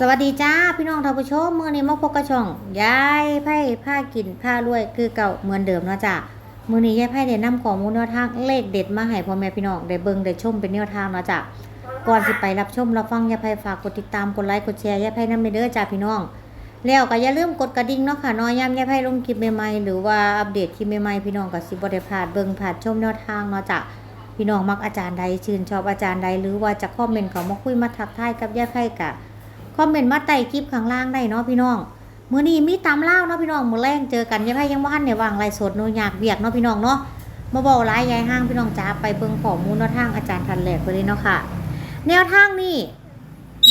สวัสดีจ้าพี่น้องท่านผู้ชมมื้อนี้มาพบกับช่องยายไพ่ผ้ากินผ้ารวยคือเก่าเหมือนเดิมเนาะจ้ามื้อนี้ยายไพ่ได้นำข้อมูลแนวทางเลขเด็ดมาให้พ่อแม่พี่น้องได้เบิ่งได้ชมเป็นแนวทางเนาะจ้าก่อนสิไปรับชมรับฟังยายไพ่ฝากกดติดตามกดไลค์กดแชร์ยายไพ่นำไปเด้อจ้าพี่น้อง แล้วก็อย่าลืมกดกระดิ่งเนาะค่ะน้อยย้ำยายไพ่ลงคลิปใหม่ๆหรือว่าอัปเดตคลิปใหม่ๆพี่น้องก็สิบ่ได้พลาดเบิ่งพลาดชมแนวทางเนาะจ้าพี่น้องมักอาจารย์ใดชื่นชอบอาจารย์ใดหรือว่าจะคอมเมนต์เขามาคุยมาทักทายกับยายไพ่กะ คอมเมนต์มาใต้คลิปข้างล่างได้เนาะพี่น้องมื้อนี้มีตามเล่าเนาะพี่น้องมื้อแรงเจอกันยายไพ่ยังบ่ทันได้วางไลฟ์สดเนอยากเวียกเนาะพี่น้องเนาะมาบอกหลายยายห้างพี่น้องจ๋าไปเบิ่งข้อมูลแนวทางอาจารย์ทันแหลกไปเลยเนาะค่ะ แนวทางนี่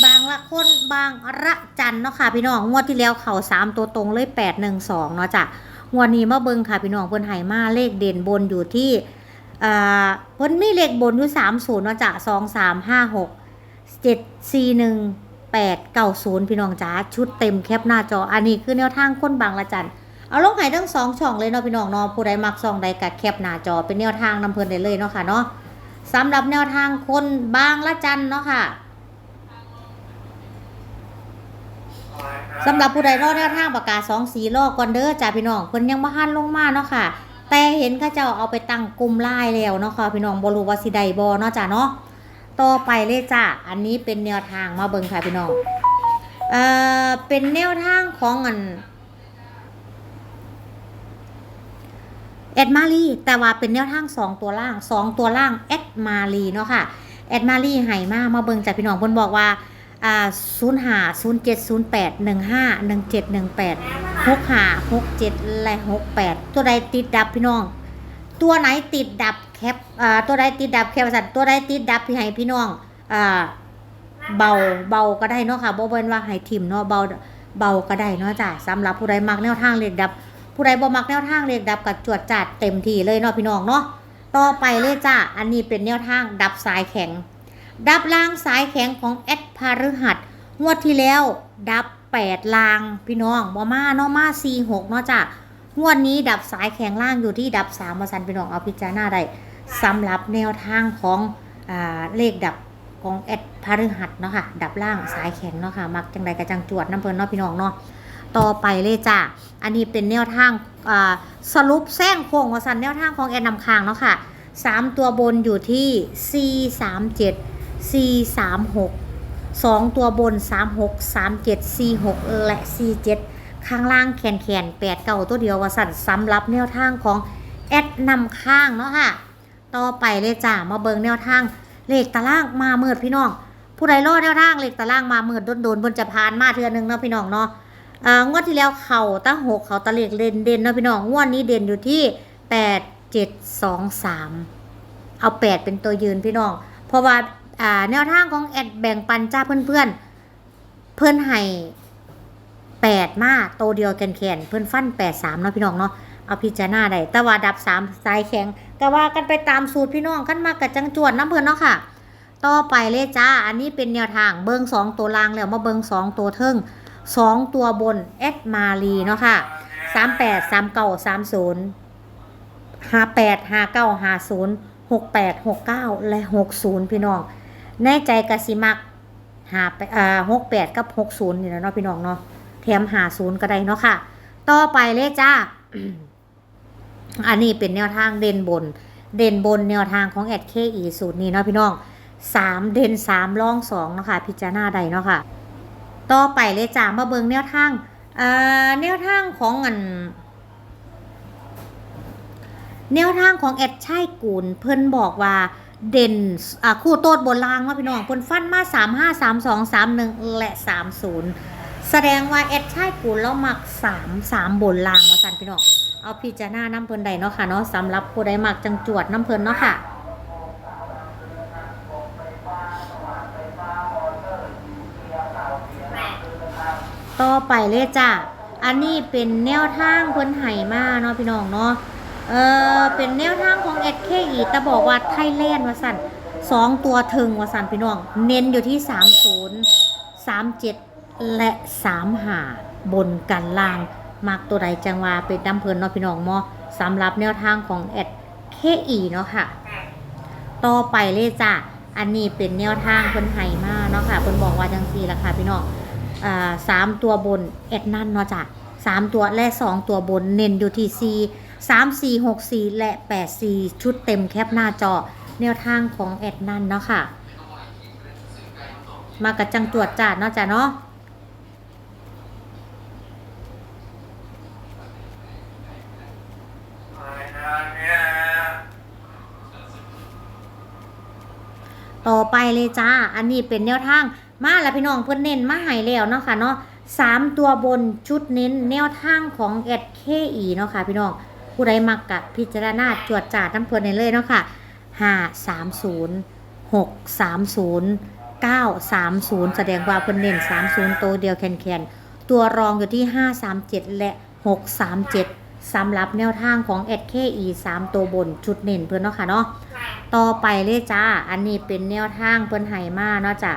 บางละคนบางระจันเนาะค่ะพี่น้องงวดที่แล้วเข้า3ตัวตรงเลย812เนาะจ้ะงวดนี้มาเบิ่งค่ะพี่น้องเพิ่นให้มาเลขเด่นบนอยู่ที่อ่าเพิ่นมีเลขบนอยู่30เนาะจ้ะ2 3 5 6 7 4 1 8 9 0 พี่น้องจ้าชุดเต็มแคปหน้าจออันนี้คือแนวทางคนบางละจันเอาลงให้ทั้งสองช่องเลยเนาะพี่น้องเนาะผู้ใดมักช่องใดกัแคปหน้าจอเป็นแนวทางนำเพลินได้เลยเนาะค่ะเนาะสำหรับแนวทางคนบางละจันเนาะค่ะสำหรับผู้ใดรอแนวทางประกาศสองสีลอกก่อนเด้อจ้าพี่น้องเพิ่นยังบ่ทันลงมาเนาะค่ะ แต่เห็นเขาเจ้าเอาไปตั้งกลุ่มไล่แล้วเนาะค่ะพี่น้องบ่รู้ว่าสิไดบ่เนาะจ้าเนาะ ต่อไปเลยจ้าอันนี้เป็นแนวทางมาเบิ่งค่ะพี่น้อง เอ่อ เป็นแนวทางของอันแอดมารีแต่ว่าเป็นแนวทาง2ตัวล่าง2ตัวล่างแอดมารีเนาะค่ะแอดมารีให้มามาเบิ่งจากพี่น้องเพิ่นบอกว่าอ่า0 5 0 7 0 8 1 5 1 7 1 8 6 5 6 7และ6 8ตัวใดติดดับพี่น้อง ตัวไหนติดดับแคปอ่าตัวใดติดดับแคปสัตว์ตัวใดติดดับพี่ให้พี่น้องอ่าเบาเบาก็ได้เนาะค่ะบ่เป็นว่าให้ทิมเนาะเบาเบาก็ได้เนาะจ้ะสำหรับผู้ใดมักแนวทางเลขดับ ผู้ใดบ่มักแนวทางเลขดับกับจวดจัดเต็มที่เลยเนาะพี่น้องเนาะต่อไปเลยจ้าอันนี้เป็นแนวทางดับสายแข็ง ดับล่างสายแข็งของแอดพาฤหัสงวดที่แล้ว ดับ8ลางพี่น้องบ่มาเนาะมา4 6เนาะจ้า งวดนี้ดับสายแข็งล่างอยู่ที่ดับ3มมาสันพี่น้องเอาพิจารณาได้สำหรับแนวทางของอเลขดับของแอดพาฤหัสเนาะค่ะ ดับล่างสายแข็งเนาะค่ะ มักจังใดกระจังจวดน้ำเพลินเนาะพี่น้องเนาะต่อไปเลยจ้าอันนี้เป็นแนวทางสรุปแซงโค้งวสันแนวทางของแอนนำคางเนาะค่ะสามตัวบนอยู่ที่ C 3 7 C 3 6สองตัวบน 3 6 3 7 C 6และ C 7 ข้างล่างแขนแขนแปดเก่าตัวเดียววสันสำหรับแนวทางของแอดนำข้างเนาะค่ะ ต่อไปเลยจ้ามาเบิงแนวทางเลขตารางมาเมืดพี่น้อง ผู้ใดรอดแนวทางเลขตารางมาเมืดโดนๆบนจะพานมาเทือนึงเนาะพี่น้องเนาะอ่างวดที่แล้วเข่าตั้งหกเขาตะเลียกเด่นเด่นเนาะพี่น้องงวดนี้เด่นอยู่ที่แปดเจ็ดสองสามเอาแปดเป็นตัวยืนพี่น้อง เพราะว่าแนวทางของแอดแบ่งปันจ้าเพื่อนเพื่อนๆเพื่อนให้ มาโตเดียวแขนๆเพื่อนฟันแปดสามเนาะพี่น้องเนาะเอาพิจารณาได้แต่ว่าดับสามสายแข็งก็ว่ากันไปตามสูตรพี่น้องขั้นมากกับจังจวนน้ำเพื่อนเนาะค่ะ ต่อไปเลยจ้า อันนี้เป็นแนวทางเบิงสองตัวล่างแล้วมาเบิงสองตัวเทิงสองตัวบนแอดมารีเนาะค่ะสามแปดสามเก้าสามศูนย์ห้าแปดห้าเก้าห้าศูนย์หกแปดหกเก้าและหกศูนย์พี่น้อง แน่ใจกสิมักหาไปอ่าหกแปดกับหกศูนย์นี่แหละเนาะพี่น้องเนาะ ถมหาศูนย์ก็ได้เนาะค่ะ ต่อไปเลยจ้า อันนี้เป็นแนวทางเด่นบน เด่นบนแนวทางของแอดเคอีสูตรนี้เนาะพี่น้องสามเด่นสามล่องสองเนาะค่ะ พิจารณาใดเนาะค่ะ ต่อไปเลยจ้ามาเบิงแนวทางอ่าแนวทางของอันแนวทางของแอดชัยกูลเพิ่นบอกว่าเด่นคู่โตดบนล่างว่าพี่น้องเพิ่นฟันมา3 5 3 2 3 1และ30 แสดงว่าแอดชัยกูลเรามัก3 3บนล่างว่าซั่นพี่น้องเอาพิจารณาน้ำเพลินใดเนาะค่ะเนาะสำหรับผู้ใดมักจังจวดน้ำเพลินเนาะค่ะต่อไปเลยจ้าอันนี้เป็นแนวทางเพิ่นไห้มาเนาะพี่น้องเนาะ เออเป็นแนวทางของเอ็ดเคอีแต่บอกว่าไทยแลนด์ว่าสันสองตัวถึงว่าสันพี่น้อง เน้นอยู่ที่สามศูนย์สามเจ็ด และสามหาบนกันล่างมากตัวใดจังว่าเป็นน้ำเพลินเนาะพี่น้องมอสำหรับแนวทางของเอ็ดเคอีเนาะค่ะ ต่อไปเลยจ้าอันนี้เป็นแนวทางเพิ่นไห้มาเนาะค่ะเพิ่นบอกว่าจังซี่ละค่ะพี่น้องอ่าสามตัวบนแอดนั่นเนาะจ้ะสามตัวและสองตัวบนเน้นอยู่ที่4 3 4 6 4และ8 4ชุดเต็มแคปหน้าจอแนวทางของแอดนั่นเนาะค่ะ มากระจังตรวจจาดเนาะจ้ะเนาะ ต่อไปเลยจ้า อันนี้เป็นแนวทาง มาแล้วพี่น้องเพื่อนเน้นมาให้แล้วเนาะค่ะเนาะสามตัวบนชุดเน้นแนวทางของแอดเคอีเนาะค่ะพี่น้องผู้ใดมักกะพิจารณาจวดจ่าน้ำเพื่อนในเลยเนาะค่ะห้าสามศูนย์หกสามศูนย์เก้าสามศูนย์แสดงว่าเพื่อนเน้นสามศูนย์ตัวเดียวแคนแคนตัวรองอยู่ที่ห้าสามเจ็ดและหกสามเจ็ด สำหรับแนวทางของ SKE 3 ตัวบนชุดเน้นเพื่อนเนาะค่ะเนาะต่อไปเลยจ้า อันนี้เป็นแนวทางเพิ่นไหมาเนาะจ้ะ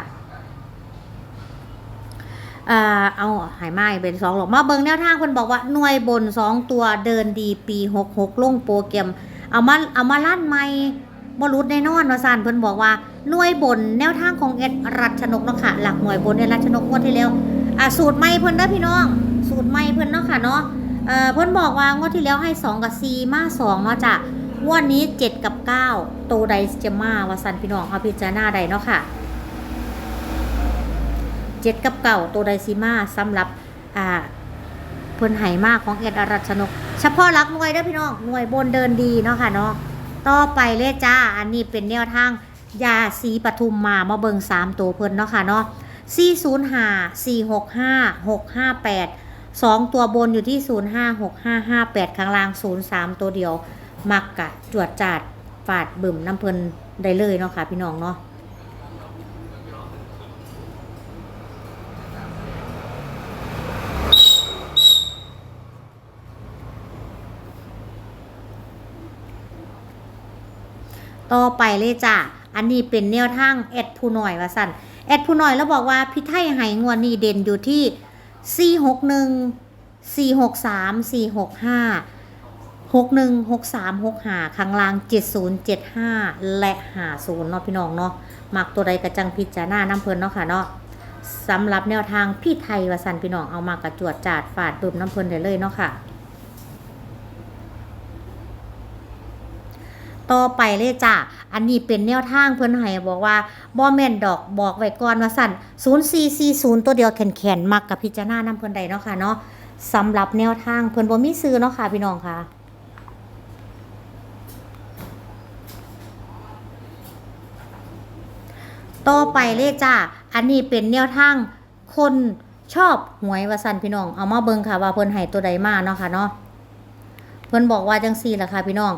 เอ่อเอาไหมาอีกเป็นสองหรอกมาเบิ่งแนวทางเพิ่นบอกว่าหน่วยบนสองตัวเดินดีปีหกหกลงโปรแกรมเอามาเอามาลั่นใหม่บ่รุดแน่นอนว่าซั่นเพิ่นบอกว่าหน่วยบนแนวทางของเอ็ดรัชนกเนาะค่ะหลักหน่วยบนในรัชนกงวดที่แล้วอะสูตรใหม่เพิ่นเด้อพี่น้อง สูตรใหม่เพิ่นเนาะค่ะเนาะ เอ่อพิ่นบอกว่างวดที่แล้วให้สองกับ 4 มาสองเนาะจ้ะงวดนี้ 7 กับ 9 โตใดจะมาวาสันพี่น้องเอาพิจารณาใดเนาะค่ะ7กับเก่าโตใดซิมาสำหรับอ่าเพิ่นไหมากของเอ็ดอรัชนก เฉพาะรักหน่วยเด้อพี่น้องหน่วยบนเดินดีเนาะค่ะเนาะต่อไปเลยจ้า อันนี้เป็นแนวทางยาสีปทุมมามาเบิง3ตัวเพิ่นเนาะค่ะเนาะ405 465 658 2ตัวบนอยู่ที่05 6558ข้างล่าง03ตัวเดียว มักกะจวดจาดฝาดบึ่มน้ำเพลินได้เลยเนาะค่ะ พี่น้องเนาะต่อไปเลยจ้ะ อันนี้เป็นแนวทางแอดผู้หน่อยว่าสั่นแอดผู้หน่อยแล้วบอกว่าพี่ไทยไหงวดนี้เด่นอยู่ที่ 461 463 465หกหนึ่งหกสามหกหาข้างล่างเจ็ดศูนย์เจ็ดห้าและหาศูนย์เนาะพี่น้องเนาะมักตัวใดกระจังพิจารณาน้ำเพลินเนาะค่ะเนาะสำหรับแนวทางพี่ไทยวสันพี่น้องเอามากระจวดจาดฝาดบ่มน้ำเพลินได้เลยเนาะค่ะ ต่อไปเลยจ้ะ อันนี้เป็นแนวทางเพิ่อนให้บอกว่าบ่แม่นดอกบอกไว้ก่อนว่าสั่น0440 ตัวเดียวแข็งๆมักกับพิจารณานำเพิ่อนใดเนาะค่ะเนาะสำหรับแนวทางเพิ่อนบ่มีซื้อเนาะค่ะพี่น้องค่ะต่อไปเลยจ้า อันนี้เป็นแนวทางคนชอบหวยวาสันพี่น้อง เอามาเบิงค่ะว่าเพิ่นให้ตัวใดมาเนาะค่ะเนาะ เพิ่นบอกว่าจังซี่ล่ะค่ะพี่น้อง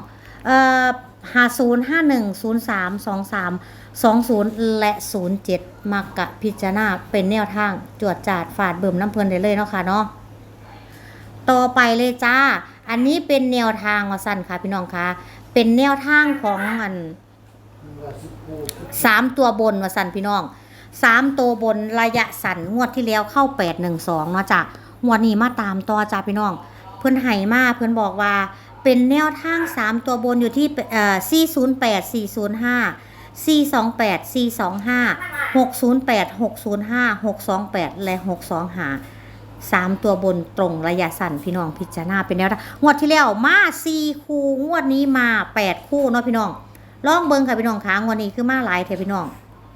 เอ่อ 50 51 03 23 20 และ 07มักะพิจารณาเป็นแนวทางจวดจาดฝาดเบิ่มน้ำเพลินได้เลยเนาะค่ะเนาะต่อไปเลยจ้า อันนี้เป็นแนวทางว่าสั่นค่ะพี่น้องค่ะ เป็นแนวทางของอันสามตัวบนว่าสั้นพี่น้องสามตัวบนระยะสั้นงวดที่แล้วเข้าแปดหนึ่งสองเนาะจ้ะงวดนี้มาตามต่อจ้าพี่น้อง เพิ่อนไห้มาเพิ่อนบอกว่า เป็นแนวทางสามตัวบนอยู่ที่เอ่อสี่ศูนย์แปดสี่ศูนย์ห้าสี่สองและหกสองหาสามตัวบนตรงระยะสั้นพี่น้องพิจารณาเป็นแนวทางงวดที่แล้วมาสี่คู่งวดนี้มาแปดคู่เนาะพี่น้องลองเบิ่งค่ะพี่น้องค้างวันนี้คือมาหลายเทพี่น้อง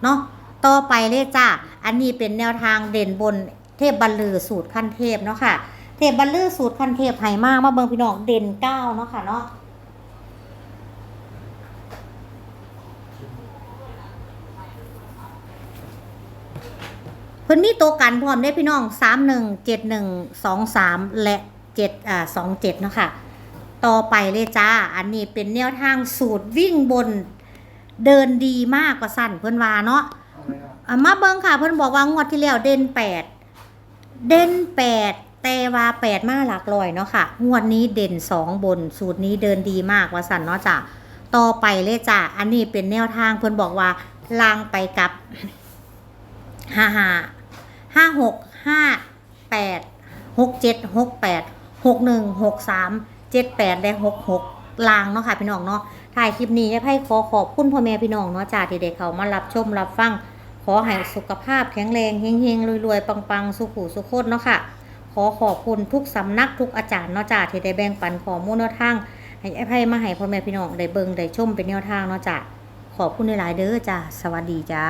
เนาะต่อไปเลยจ้าอันนี้เป็นแนวทางเด่นบนเทพบัลลือสูตรขั้นเทพเนาะค่ะ เทพบัลลือสูตรขั้นเทพไหมากมาเบิ่งพี่น้องเด่นเก้าเนาะค่ะเนาะเพิ่นมีตัวกันพร้อมได้พี่น้องสามหนึ่งเจ็ดหนึ่งสองสามและเจ็ดอ่าสองเจ็ดเนาะค่ะ ต่อไปเลยจ้า อันนี้เป็นแนวทางสูตรวิ่งบนเดินดีมากกว่าสั้นเพิ่นว่าเนาะอะมาเบิ่งค่ะ เพิ่นบอกว่างวดที่แล้วเด่นแปดเด่นแปด แต่ว่าแปดมาหลักลอยเนาะค่ะ งวดนี้เด่นสองบน สูตรนี้เดินดีมากว่าสันเนาะจ้ะ ต่อไปเลยจ้าอันนี้เป็นแนวทางเพิ่นบอกว่าลางไปกับห้าห้าห้าหกห้าแปดหกเจ็ดหกแปดหกหนึ่งหกสามเจ็ดแปดและหกหกลางเนาะค่ะพี่น้องเนาะถ่ายคลิปนี้ให้ขอขอบคุณพ่อแม่พี่น้องเนาะจ้าที่ได้เขามารับชมรับฟัง ขอให้สุขภาพแข็งแรงเฮงๆรวยๆปังๆ สุขุสุขคนเนาะค่ะ ขอขอบคุณทุกสำนักทุกอาจารย์เนาะจ้าที่ได้แบ่งปันข้อมูลแนวทางให้ไอ้ไพ่มาให้พ่อแม่พี่น้องได้เบิ่งได้ชมเป็นแนวทางเนาะจ้าขอบคุณหลายๆเด้อจ้าสวัสดีจ้า